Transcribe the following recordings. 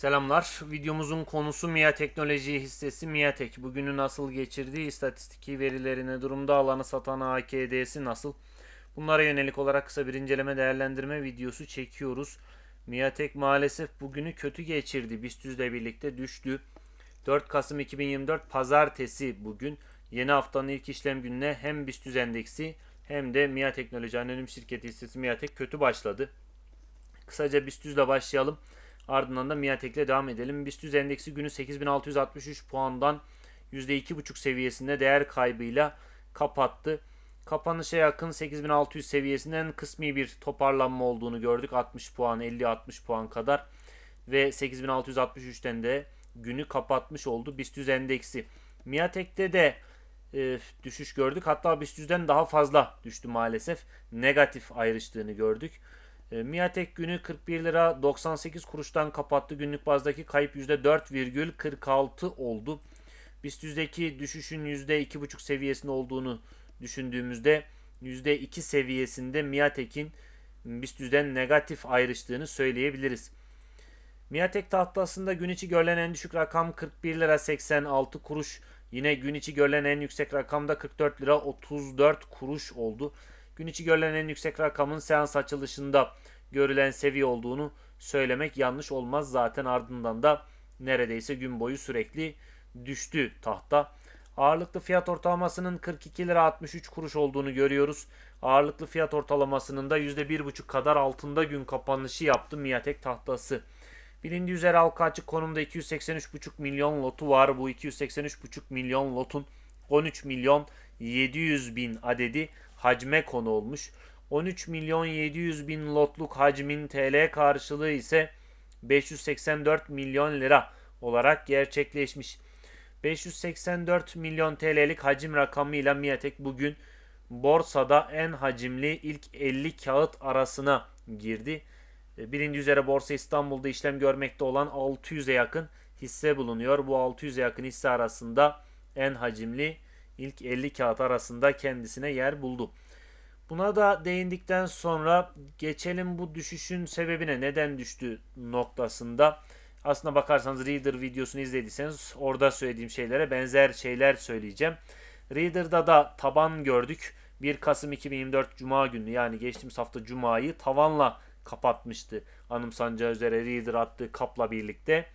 Selamlar. Videomuzun konusu MIA Teknoloji hissesi MIATek. Bugünü nasıl geçirdiği, istatistiki verilerine durumda alanı satan AKD'si nasıl? Bunlara yönelik olarak kısa bir inceleme değerlendirme videosu çekiyoruz. MIATek maalesef bugünü kötü geçirdi. BIST ile birlikte düştü. 4 Kasım 2024 Pazartesi bugün. Yeni haftanın ilk işlem gününe hem BIST endeksi hem de MIA Teknoloji Anonim Şirketi hissesi MIATek kötü başladı. Kısaca BIST ile başlayalım. Ardından da Miatek'le devam edelim. BIST endeksi günü 8663 puandan %2,5 seviyesinde değer kaybıyla kapattı. Kapanışa yakın 8600 seviyesinden kısmi bir toparlanma olduğunu gördük. 60 puan, 50-60 puan kadar ve 8663'ten de günü kapatmış oldu BIST endeksi. Miatek'te de e, düşüş gördük. Hatta BIST daha fazla düştü maalesef. Negatif ayrıştığını gördük. E, Miatek günü 41 lira 98 kuruştan kapattı. Günlük bazdaki kayıp %4,46 oldu. BIST yüzdeki düşüşün %2,5 seviyesinde olduğunu düşündüğümüzde %2 seviyesinde Miatek'in BIST yüzden negatif ayrıştığını söyleyebiliriz. Miatek tahtasında gün içi görülen en düşük rakam 41 lira 86 kuruş. Yine gün içi görülen en yüksek rakam da 44 lira 34 kuruş oldu. Gün içi görülen en yüksek rakamın seans açılışında görülen seviye olduğunu söylemek yanlış olmaz. Zaten ardından da neredeyse gün boyu sürekli düştü tahta. Ağırlıklı fiyat ortalamasının 42 lira 63 kuruş olduğunu görüyoruz. Ağırlıklı fiyat ortalamasının da %1,5 kadar altında gün kapanışı yaptı Miatek tahtası. Bilindiği üzere halka açık konumda 283,5 milyon lotu var. Bu 283,5 milyon lotun 13 milyon 700 bin adedi hacme konu olmuş. 13 milyon 700 bin lotluk hacmin TL karşılığı ise 584 milyon lira olarak gerçekleşmiş. 584 milyon TL'lik hacim rakamıyla Miatek bugün borsada en hacimli ilk 50 kağıt arasına girdi. E, bilindiği üzere Borsa İstanbul'da işlem görmekte olan 600'e yakın hisse bulunuyor. Bu 600'e yakın hisse arasında en hacimli ilk 50 kağıt arasında kendisine yer buldu. Buna da değindikten sonra geçelim bu düşüşün sebebine neden düştü noktasında. Aslına bakarsanız Reader videosunu izlediyseniz orada söylediğim şeylere benzer şeyler söyleyeceğim. Reader'da da taban gördük. 1 Kasım 2024 Cuma günü yani geçtiğimiz hafta Cuma'yı tavanla kapatmıştı. Anımsanacağı üzere Reader attığı kapla birlikte.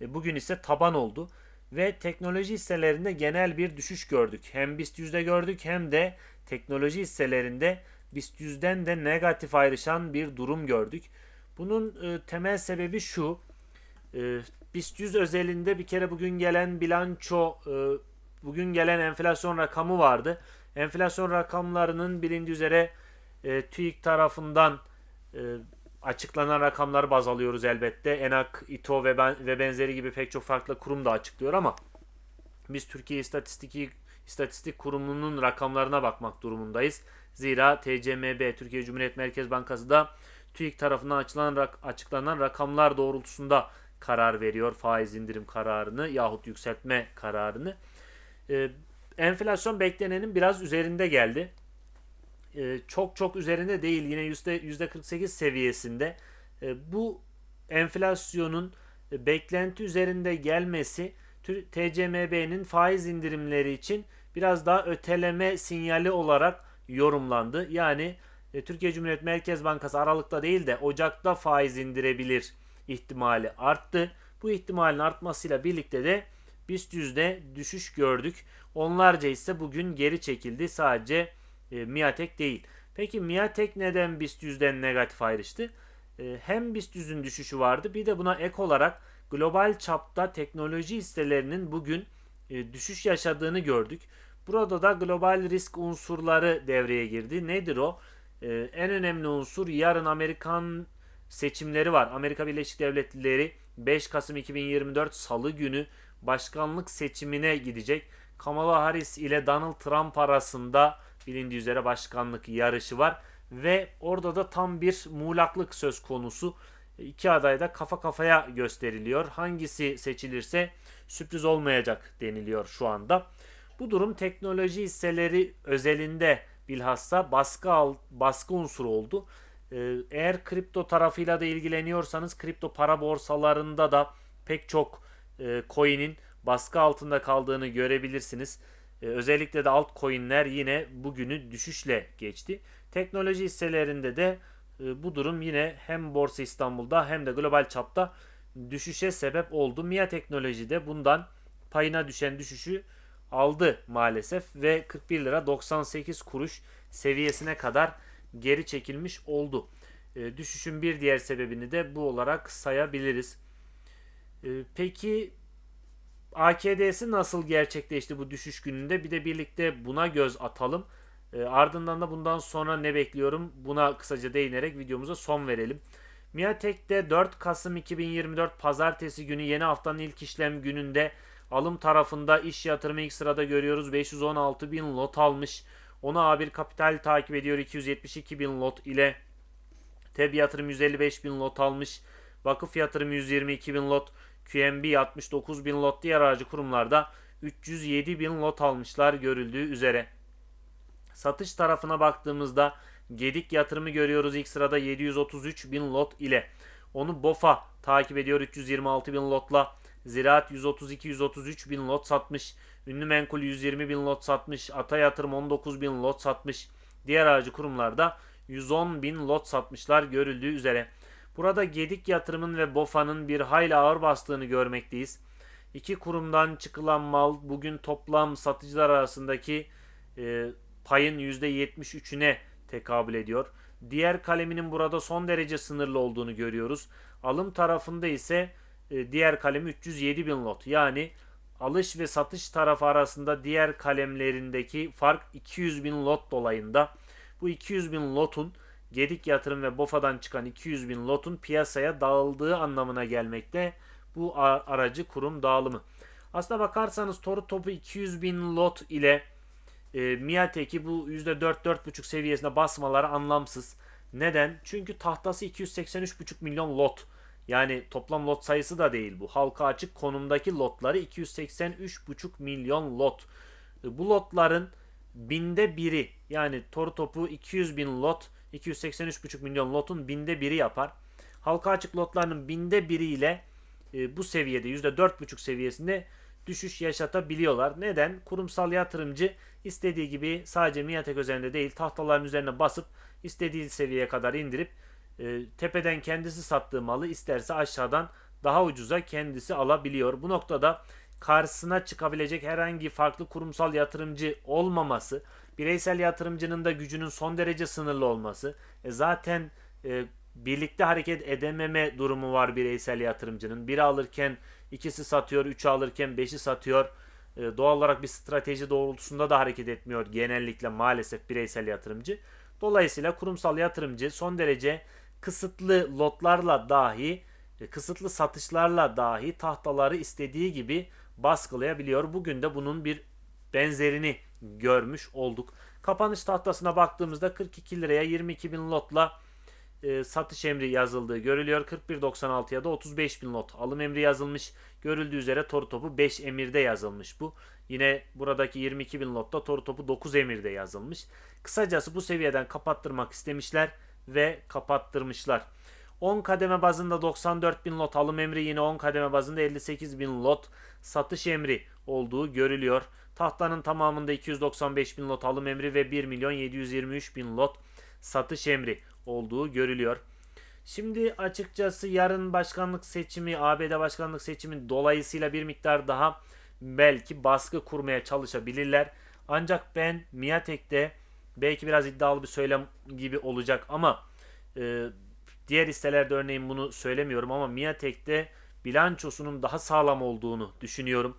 E, bugün ise taban oldu. Ve teknoloji hisselerinde genel bir düşüş gördük. Hem BIST yüzde gördük hem de teknoloji hisselerinde BIST 100'den de negatif ayrışan bir durum gördük. Bunun e, temel sebebi şu. E, BIST 100 özelinde bir kere bugün gelen bilanço, e, bugün gelen enflasyon rakamı vardı. Enflasyon rakamlarının bilindiği üzere e, TÜİK tarafından e, açıklanan rakamları baz alıyoruz elbette. ENAK, İTO ve, ben, ve benzeri gibi pek çok farklı kurum da açıklıyor ama biz Türkiye İstatistiki İstatistik Kurumu'nun rakamlarına bakmak durumundayız. Zira TCMB Türkiye Cumhuriyet Merkez Bankası da TÜİK tarafından açıklanan, açıklanan rakamlar doğrultusunda karar veriyor faiz indirim kararını yahut yükseltme kararını. Ee, enflasyon beklenenin biraz üzerinde geldi. Ee, çok çok üzerinde değil yine yüzde 48 seviyesinde. Ee, bu enflasyonun beklenti üzerinde gelmesi TCMB'nin faiz indirimleri için biraz daha öteleme sinyali olarak yorumlandı. Yani e, Türkiye Cumhuriyet Merkez Bankası Aralık'ta değil de Ocak'ta faiz indirebilir ihtimali arttı. Bu ihtimalin artmasıyla birlikte de BIST yüzde düşüş gördük. Onlarca ise bugün geri çekildi. Sadece e, Miatek değil. Peki Miatek neden BIST yüzden negatif ayrıştı? E, hem BIST yüzün düşüşü vardı bir de buna ek olarak global çapta teknoloji hisselerinin bugün e, düşüş yaşadığını gördük. Burada da global risk unsurları devreye girdi. Nedir o? E, en önemli unsur yarın Amerikan seçimleri var. Amerika Birleşik Devletleri 5 Kasım 2024 Salı günü başkanlık seçimine gidecek. Kamala Harris ile Donald Trump arasında bilindiği üzere başkanlık yarışı var ve orada da tam bir muğlaklık söz konusu. İki aday da kafa kafaya gösteriliyor. Hangisi seçilirse sürpriz olmayacak deniliyor şu anda. Bu durum teknoloji hisseleri özelinde bilhassa baskı al, baskı unsuru oldu. Ee, eğer kripto tarafıyla da ilgileniyorsanız kripto para borsalarında da pek çok e, coin'in baskı altında kaldığını görebilirsiniz. E, özellikle de altcoin'ler yine bugünü düşüşle geçti. Teknoloji hisselerinde de e, bu durum yine hem Borsa İstanbul'da hem de global çapta düşüşe sebep oldu. MIA Teknoloji'de bundan payına düşen düşüşü aldı maalesef ve 41 lira 98 kuruş seviyesine kadar geri çekilmiş oldu. E, düşüşün bir diğer sebebini de bu olarak sayabiliriz. E, peki AKD'si nasıl gerçekleşti bu düşüş gününde? Bir de birlikte buna göz atalım. E, ardından da bundan sonra ne bekliyorum? Buna kısaca değinerek videomuza son verelim. Miatek'te 4 Kasım 2024 Pazartesi günü yeni haftanın ilk işlem gününde alım tarafında iş yatırımı ilk sırada görüyoruz. 516 bin lot almış. Onu A1 Kapital takip ediyor 272 bin lot ile. TEB yatırım 155 bin lot almış. Vakıf yatırım 122 bin lot. QNB 69 bin lot. Diğer aracı kurumlarda 307 bin lot almışlar görüldüğü üzere. Satış tarafına baktığımızda Gedik yatırımı görüyoruz ilk sırada 733 bin lot ile. Onu BOFA takip ediyor 326 bin lotla. Ziraat 132-133 bin lot satmış. Ünlü Menkul 120 bin lot satmış. Ata Yatırım 19 bin lot satmış. Diğer aracı kurumlarda 110 bin lot satmışlar görüldüğü üzere. Burada Gedik Yatırım'ın ve BOFA'nın bir hayli ağır bastığını görmekteyiz. İki kurumdan çıkılan mal bugün toplam satıcılar arasındaki e, payın %73'üne tekabül ediyor. Diğer kaleminin burada son derece sınırlı olduğunu görüyoruz. Alım tarafında ise e, diğer kalemi 307 bin lot. Yani alış ve satış tarafı arasında diğer kalemlerindeki fark 200 bin lot dolayında. Bu 200 bin lotun Gedik Yatırım ve BOFA'dan çıkan 200 bin lotun piyasaya dağıldığı anlamına gelmekte bu aracı kurum dağılımı. Aslına bakarsanız Toru topu 200 bin lot ile e, Miatek'i bu %4-4,5 seviyesine basmaları anlamsız. Neden? Çünkü tahtası 283,5 milyon lot. Yani toplam lot sayısı da değil bu. Halka açık konumdaki lotları 283,5 milyon lot. E, bu lotların binde biri yani toru topu 200 bin lot 283,5 milyon lotun binde biri yapar. Halka açık lotlarının binde biriyle e, bu seviyede %4,5 seviyesinde düşüş yaşatabiliyorlar. Neden? Kurumsal yatırımcı istediği gibi sadece Miatek üzerinde değil tahtaların üzerine basıp istediği seviyeye kadar indirip e, tepeden kendisi sattığı malı isterse aşağıdan daha ucuza kendisi alabiliyor. Bu noktada karşısına çıkabilecek herhangi farklı kurumsal yatırımcı olmaması, bireysel yatırımcının da gücünün son derece sınırlı olması, e zaten e, birlikte hareket edememe durumu var bireysel yatırımcının. Biri alırken ikisi satıyor, üçü alırken beşi satıyor. E, doğal olarak bir strateji doğrultusunda da hareket etmiyor genellikle maalesef bireysel yatırımcı. Dolayısıyla kurumsal yatırımcı son derece kısıtlı lotlarla dahi, e, kısıtlı satışlarla dahi tahtaları istediği gibi baskılayabiliyor. Bugün de bunun bir benzerini görmüş olduk. Kapanış tahtasına baktığımızda 42 liraya 22 bin lotla e, satış emri yazıldığı görülüyor. 41.96'ya da 35 bin lot alım emri yazılmış. Görüldüğü üzere toru topu 5 emirde yazılmış bu. Yine buradaki 22 bin lotta toru topu 9 emirde yazılmış. Kısacası bu seviyeden kapattırmak istemişler ve kapattırmışlar. 10 kademe bazında 94 bin lot alım emri yine 10 kademe bazında 58 bin lot satış emri olduğu görülüyor. Tahtanın tamamında 295 bin lot alım emri ve 1 milyon 723 bin lot satış emri olduğu görülüyor. Şimdi açıkçası yarın başkanlık seçimi, ABD başkanlık seçimi dolayısıyla bir miktar daha belki baskı kurmaya çalışabilirler. Ancak ben Miatek'te belki biraz iddialı bir söylem gibi olacak ama e, diğer hisselerde örneğin bunu söylemiyorum ama Miatek'te bilançosunun daha sağlam olduğunu düşünüyorum.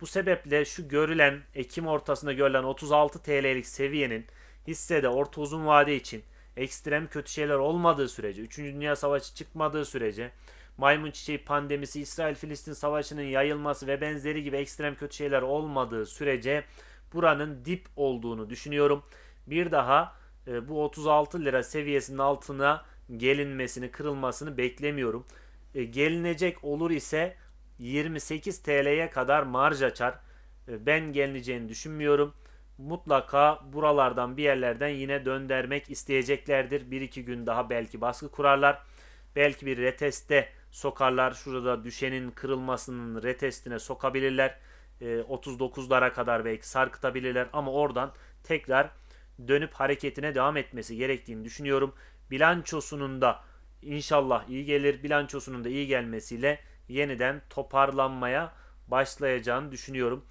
Bu sebeple şu görülen Ekim ortasında görülen 36 TL'lik seviyenin hissede orta uzun vade için ekstrem kötü şeyler olmadığı sürece, 3. Dünya Savaşı çıkmadığı sürece, maymun çiçeği pandemisi, İsrail-Filistin savaşının yayılması ve benzeri gibi ekstrem kötü şeyler olmadığı sürece buranın dip olduğunu düşünüyorum. Bir daha e, bu 36 lira seviyesinin altına gelinmesini, kırılmasını beklemiyorum. E, gelinecek olur ise 28 TL'ye kadar marj açar. E, ben gelineceğini düşünmüyorum mutlaka buralardan bir yerlerden yine döndürmek isteyeceklerdir. Bir iki gün daha belki baskı kurarlar. Belki bir reteste sokarlar. Şurada düşenin kırılmasının retestine sokabilirler. E, 39'lara kadar belki sarkıtabilirler ama oradan tekrar dönüp hareketine devam etmesi gerektiğini düşünüyorum. Bilançosunun da inşallah iyi gelir. Bilançosunun da iyi gelmesiyle yeniden toparlanmaya başlayacağını düşünüyorum.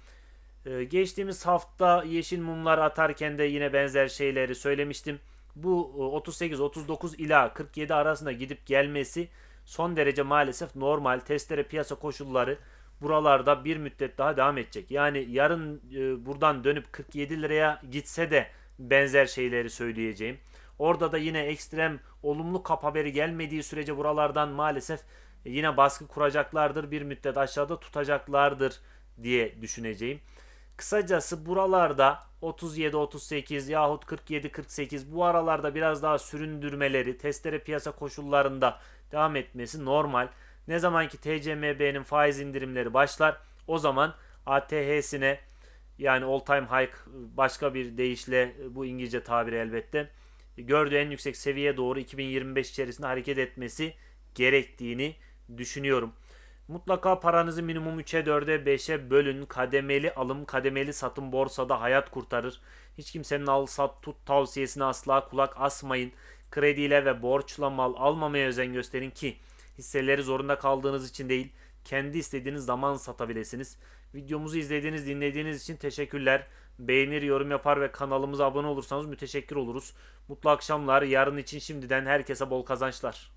Ee, geçtiğimiz hafta yeşil mumlar atarken de yine benzer şeyleri söylemiştim. Bu 38-39 ila 47 arasında gidip gelmesi son derece maalesef normal. Testere piyasa koşulları buralarda bir müddet daha devam edecek. Yani yarın e, buradan dönüp 47 liraya gitse de benzer şeyleri söyleyeceğim. Orada da yine ekstrem olumlu kap haberi gelmediği sürece buralardan maalesef yine baskı kuracaklardır. Bir müddet aşağıda tutacaklardır diye düşüneceğim. Kısacası buralarda 37-38 yahut 47-48 bu aralarda biraz daha süründürmeleri, testere piyasa koşullarında devam etmesi normal. Ne zaman ki TCMB'nin faiz indirimleri başlar o zaman ATH'sine yani all time high başka bir deyişle bu İngilizce tabiri elbette gördüğü en yüksek seviyeye doğru 2025 içerisinde hareket etmesi gerektiğini düşünüyorum. Mutlaka paranızı minimum 3'e 4'e 5'e bölün. Kademeli alım, kademeli satım borsada hayat kurtarır. Hiç kimsenin al sat tut tavsiyesine asla kulak asmayın. Krediyle ve borçla mal almamaya özen gösterin ki hisseleri zorunda kaldığınız için değil, kendi istediğiniz zaman satabilirsiniz. Videomuzu izlediğiniz, dinlediğiniz için teşekkürler. Beğenir, yorum yapar ve kanalımıza abone olursanız müteşekkir oluruz. Mutlu akşamlar. Yarın için şimdiden herkese bol kazançlar.